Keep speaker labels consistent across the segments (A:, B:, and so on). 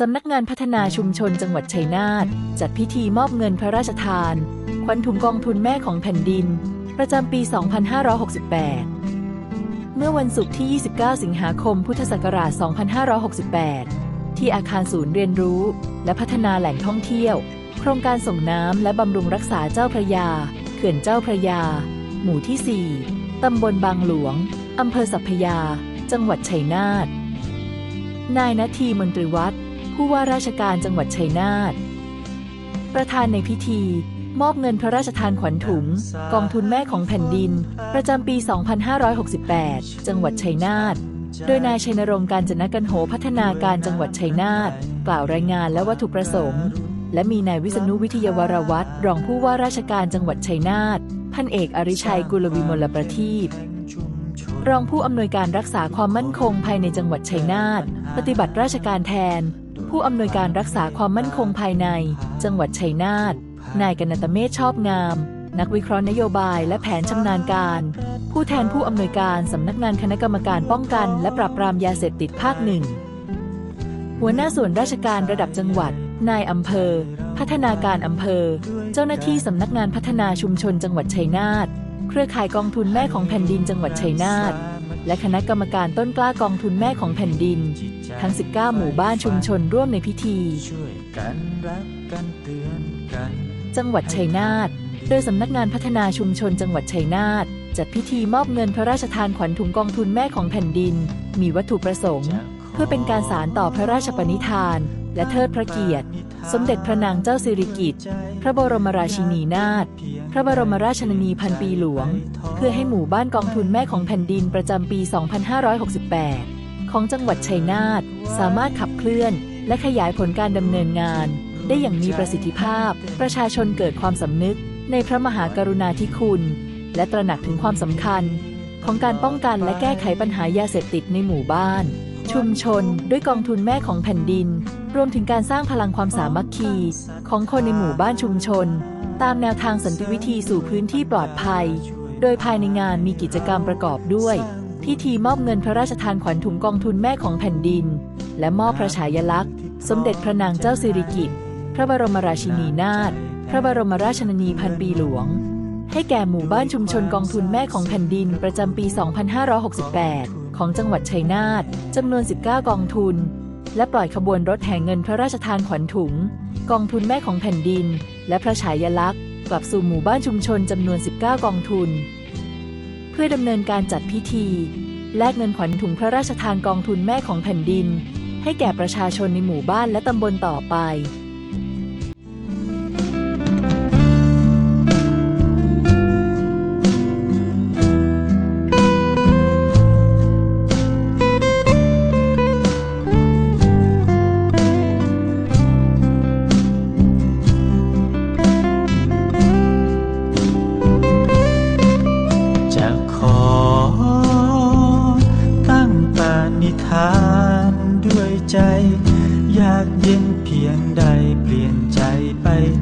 A: สำนักงานพัฒนาชุมชนจังหวัดชัยนาทจัดพิธีมอบเงินพระราชทานขวัญถุงกองทุนแม่ของแผ่นดิน ประจำปี 2568 เมื่อวันศุกร์ที่ 29 สิงหาคม พุทธศักราช 2568 ที่อาคารศูนย์เรียนรู้ และพัฒนาแหล่งท่องเที่ยว โครงการส่งน้ำและบำรุงรักษาเจ้าพระยา เขื่อนเจ้าพระยา หมู่ที่ 4 ตำบลบางหลวง อำเภอสัพพยา จังหวัดชัยนาทนายนาทีมนตรีวัฒน์ ผู้ว่าราชการจังหวัดชัยนาท ประธานในพิธี มอบเงินพระราชทานขวัญถุง กองทุนแม่ของแผ่นดิน ประจำปี 2568 จังหวัดชัยนาท โดยนายชัยนรงค์การจนกันโหพัฒนาการจังหวัดชัยนาท กล่าวรายงานและวัตถุประสงค์ และมีนายวิษณุวิทยาวรวัตรรองผู้ว่าราชการจังหวัดชัยนาท พันเอกอริชัยกุลวิมลประทีปรองผู้อำนวยการรักษาความมั่นคงภายในจังหวัดชัยนาท ปฏิบัติราชการแทน ผู้อำนวยการรักษาความมั่นคงภายใน จังหวัดชัยนาทนายกนตเมธชอบงาม นักวิเคราะห์นโยบายและแผนชำนาญการ ผู้แทนผู้อำนวยการสำนักงานคณะกรรมการป้องกัน และปราบปรามยาเสพติดภาคหนึ่งหัวหน้าส่วนราชการระดับจังหวัด นายอำเภอ พัฒนาการอำเภอ เจ้าหน้าที่สำนักงานพัฒนาชุมชนจังหวัดชัยนาทเครือข่ายกองทุนแม่ของแผ่นดินจังหวัดชัยนาท และคณะกรรมการต้นกล้ากองทุนแม่ของแผ่นดิน ทั้ง 19 หมู่บ้านชุมชนร่วมในพิธี
B: ช่วยกันรักกันเตือนกัน
A: จังหวัดชัยนาทโดยสำนักงานพัฒนาชุมชนจังหวัดชัยนาทจัดพิธีมอบเงินพระราชทานขวัญถุงกองทุนแม่ของแผ่นดิน มีวัตถุประสงค์ เพื่อเป็นการสารต่อพระราชปณิธาน และเทิดพระเกียรติ สมเด็จพระนางเจ้าสิริกิติ์พระบรมราชินีนาถ ระบรมราชชนนีพันปีหลวง เพื่อให้หมู่บ้านกองทุนแม่ของแผ่นดินประจำปี 2568 ของจังหวัดชัยนาทสามารถขับเคลื่อน และขยายผลการดำเนินงาน ได้อย่างมีประสิทธิภาพ ประชาชนเกิดความสำนึก ในพระมหากรุณาธิคุณ และตระหนักถึงความสำคัญ ของการป้องกันและแก้ไขปัญหายาเสพติดในหมู่บ้าน ชุมชน ด้วยกองทุนแม่ของแผ่นดิน รวมถึงการสร้างพลังความสามัคคี ของคนในหมู่บ้านชุมชน ตามแนวทางสันติวิธีสู่พื้นที่ปลอดภัย โดยภายในงานมีกิจกรรมประกอบด้วยพิธีมอบเงินพระราชทานขวัญถุงกองทุนแม่ของแผ่นดิน และมอบพระฉายาลักษณ์ สมเด็จพระนางเจ้าสิริกิติ์พระบรมราชินีนาถพระบรมราชชนนีพันปีหลวง ให้แก่หมู่บ้านชุมชนกองทุนแม่ของแผ่นดินประจำปี 2568 ของจังหวัดชัยนาทจำนวน 19 กองทุน และปล่อยขบวนรถแห่เงินพระราชทานขวัญถุง กองทุนแม่ของแผ่นดิน และพระฉายาลักษณ์กลับสู่หมู่บ้านชุมชนจำนวน 19 กองทุน เพื่อดำเนินการจัดพิธี แลกเงินขวัญถุงพระราชทานกองทุนแม่ของแผ่นดิน ให้แก่ประชาชนในหมู่บ้านและตำบลต่อไป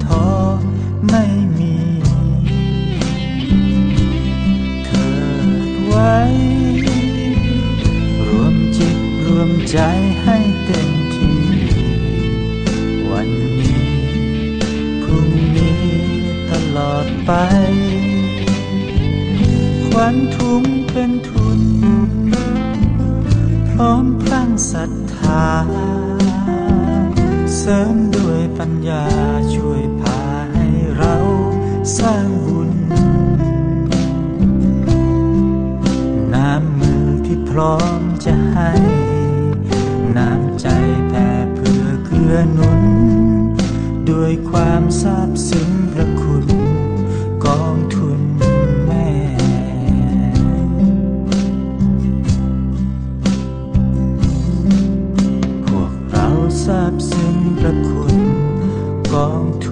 B: ท้อไม่มีเถิดไว้ รวมจิตรวมใจให้เต็มที่ วันนี้ พรุ่งนี้ตลอดไปขวัญถุงเป็นทุน พร้อมพลังศรัทธา เสริมด้วยปัญญาช่วยพาให้เราสร้างบุญ น้ำมือที่พร้อมจะให้ น้ำใจแผ่เพื่อเกื้อหนุน ด้วยความซาบซึ้ง พระคุณกองทุ